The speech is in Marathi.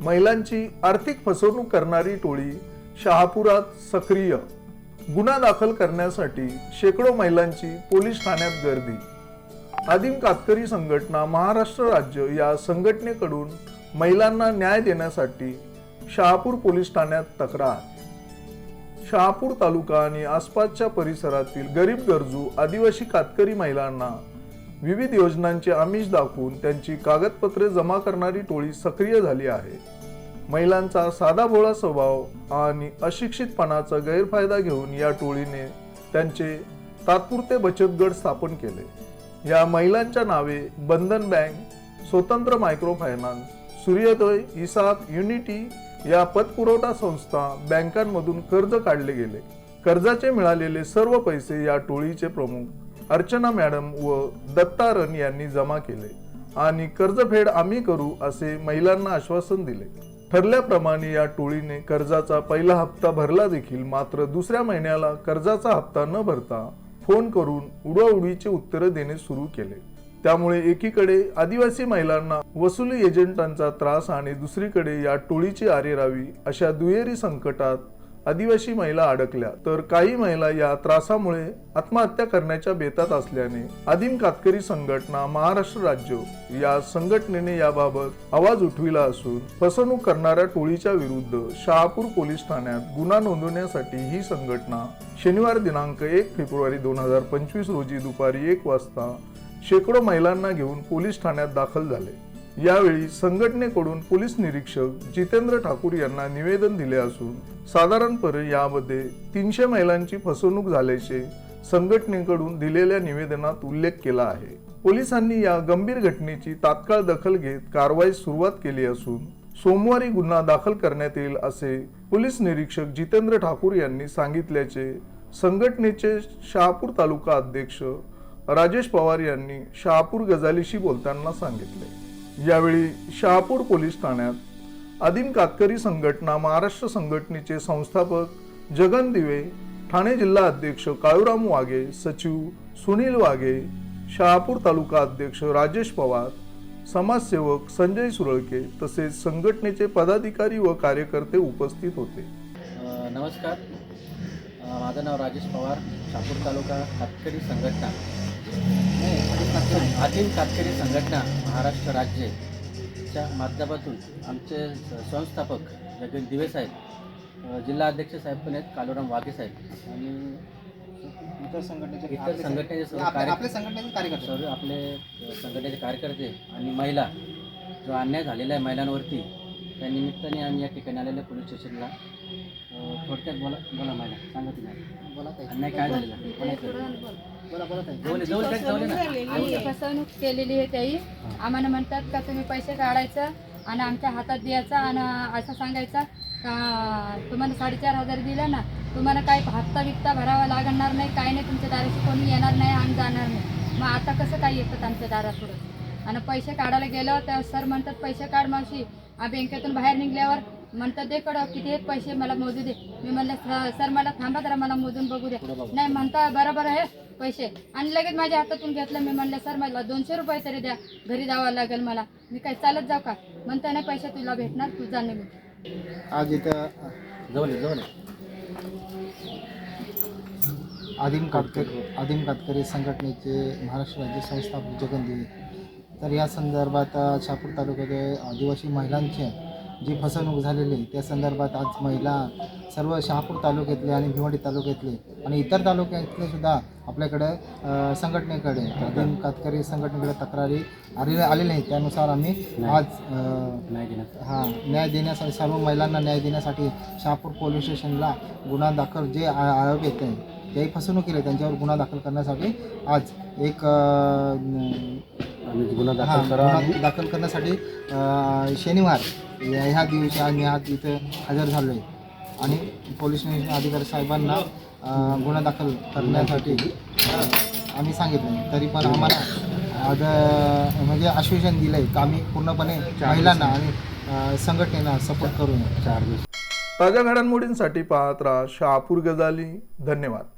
महिलांची आर्थिक फसवणूक करणारी टोळी शहापुरात सक्रिय. गुन्हा दाखल करण्यासाठी शेकडो महिलांची पोलीस ठाण्यात गर्दी. आदिम कातकरी संघटना महाराष्ट्र राज्य या संघटनेकडून महिलांना न्याय देण्यासाठी शहापूर पोलीस ठाण्यात तक्रार. शहापूर तालुका आणि आसपासच्या परिसरातील गरीब गरजू आदिवासी कातकरी महिलांना विविध योजनांचे आमिष दाखवून त्यांची कागदपत्रे जमा करणारी टोळी सक्रिय झाली आहे. महिलांचा साधा भोळा स्वभाव आणि अशिक्षितपणाचा गैरफायदा घेऊन या टोळीने त्यांचे तात्पुरते बचत गट स्थापन केले. या महिलांच्या नावे बंधन बँक स्वतंत्र मायक्रो फायनान्स सूर्योदय इसाक युनिटी या पतपुरवठा संस्था बँकांमधून कर्ज काढले गेले. कर्जाचे मिळालेले सर्व पैसे या टोळीचे प्रमुख अर्चना मॅडम व दत्तारण यांनी जमा केले. आणि कर्जफेड आम्ही करू असे महिलांना आश्वासन दिले. ठरल्याप्रमाणे या टोळीने कर्जाचा पहिला हप्ता भरला देखील. मात्र दुसऱ्या महिन्याला कर्जाचा हप्ता न भरता फोन करून उडवाउडीचे उत्तरं देणे सुरू केले. त्यामुळे एकीकडे आदिवासी महिलांना वसुली एजंटांचा त्रास आणि दुसरीकडे या टोळीची आरेरावी अशा दुहेरी संकटात आदिवासी महिला अडकल्या तर काही महिला या त्रासामुळे आत्महत्या करण्याच्या बेतात असल्याने आदिम कातकरी संघटना महाराष्ट्र राज्य या संघटनेने याबाबत आवाज उठविला असून फसवणूक करणाऱ्या टोळीच्या विरुद्ध शहापूर पोलीस ठाण्यात गुन्हा नोंदवण्यासाठी ही संघटना शनिवार दिनांक एक फेब्रुवारी दोन हजार पंचवीस रोजी दुपारी एक वाजता शेकडो महिलांना घेऊन पोलीस ठाण्यात दाखल झाले. यावेळी संघटनेकडून पोलीस निरीक्षक जितेंद्र ठाकूर यांना निवेदन दिले असून साधारणपणे यामध्ये तीनशे महिलांची फसवणूक झाल्याचे संघटनेकडून दिलेल्या निवेदनात उल्लेख केला आहे. पोलिसांनी या गंभीर घटनेची तात्काळ दखल घेत कारवाई सुरुवात केली असून सोमवारी गुन्हा दाखल करण्यात येईल असे पोलीस निरीक्षक जितेंद्र ठाकूर यांनी सांगितल्याचे संघटनेचे शहापूर तालुका अध्यक्ष राजेश पवार यांनी शहापूर गजालीशी बोलताना सांगितले. यावेळी शहापूर पोलीस ठाण्यात आदिम कातकरी संघटना महाराष्ट्र संघटनेचे संस्थापक जगन दिवे ठाणे जिल्हा अध्यक्ष काळूराम वाघे सचिव सुनील वाघे शहापूर तालुका अध्यक्ष राजेश पवार समाजसेवक संजय सुरळके तसेच संघटनेचे पदाधिकारी व कार्यकर्ते उपस्थित होते. नमस्कार. माझं नाव राजेश पवार शापूर तालुका कातकरी संघटना. आदिम कातकरी संघटना महाराष्ट्र राज्यच्या माध्यमातून आमचे संस्थापक जगन दिवे साहेब जिल्हा अध्यक्ष साहेब पण आहेत कालुराम वाघे साहेब. आणि इतर संघटनेचे इतर आपले- संघटनेचे सर्व संघटनेचे कार्यकर्ते. सर्व आपले संघटनेचे कार्यकर्ते आणि महिला जो अन्याय झालेला आहे महिलांवरती त्या निमित्ताने आम्ही या ठिकाणी आलेल्या पोलीस स्टेशनला. थोडक्यात बोला बोला महिला सांगा तुम्ही. बोला. अन्याय काय झालेला? आमची फसवणूक केलेली आहे त्याही आम्हाला म्हणतात का तुम्ही पैसे काढायचं आणि आमच्या हातात द्यायचा आणि असं सांगायचं का तुम्हाला साडेचार हजार दिलं ना तुम्हाला काही हप्ता बिप्ता भरावा लागणार नाही काही नाही तुमच्या दाराशी कोणी येणार नाही आम्ही जाणार नाही. मग आता कसं काय येतात आमच्या दारापुढं? आणि पैसे काढायला गेलो तर सर म्हणतात पैसे काढ मावशी. आ, बँकेतून बाहेर निघल्यावर म्हणतात दे कडं किती आहेत पैसे मला मोजू दे. मी म्हणलं "सर- सर मला थांबा जरा मला मोजून बघू दे. नाही म्हणता बरोबर आहे पैसे. आणि लगेच माझ्या हातातून घेतलं मी म्हणलं सर मला दोनशे रुपये तरी द्या घरी जावं लागेल मला. मी काय चालत जाऊ का? म्हणता नाही पैसे तुला भेटणार तू जा निघून. आज इथं जवळ. आदिम कातकरी आदिम कातकरी संघटनेचे महाराष्ट्र राज्य संस्थापक जगन दिवे तर या संदर्भात शहापूर तालुक्यातील आदिवासी महिलांची जी फसवणूक झालेली त्या संदर्भात आज महिला सर्व शहापूर तालुक्यातले आणि भिवंडी तालुक्यातले आणि इतर तालुक्यातले सुद्धा आपल्याकडे संघटनेकडे आदिम कातकरी संघटनेकडे तक्रारी आलेल्या आलेल्या आहेत. त्यानुसार आम्ही आज हा न्याय देण्यासाठी सर्व महिलांना न्याय देण्यासाठी शहापूर पोलीस स्टेशनला गुन्हा दाखल जे आ- आरोप येत आहे त्याही फसवणूक केली त्यांच्यावर गुन्हा दाखल करण्यासाठी आज एक गुन्हा दाखल दाखल करण्यासाठी शनिवार या ह्या दिवशी आम्ही आज इथं हजर झालो आहे आणि पोलीस स्टेशन अधिकारी साहेबांना गुन्हा दाखल करण्यासाठी आम्ही सांगितलं. तरी पण आम्हाला आज म्हणजे आश्वासन दिलं आहे का आम्ही पूर्णपणे महिलांना आणि संघटनेला सपोर्ट करू चार दिवस. ताज्या घडामोडींसाठी पाहत राहा शहापूर गजाली. धन्यवाद.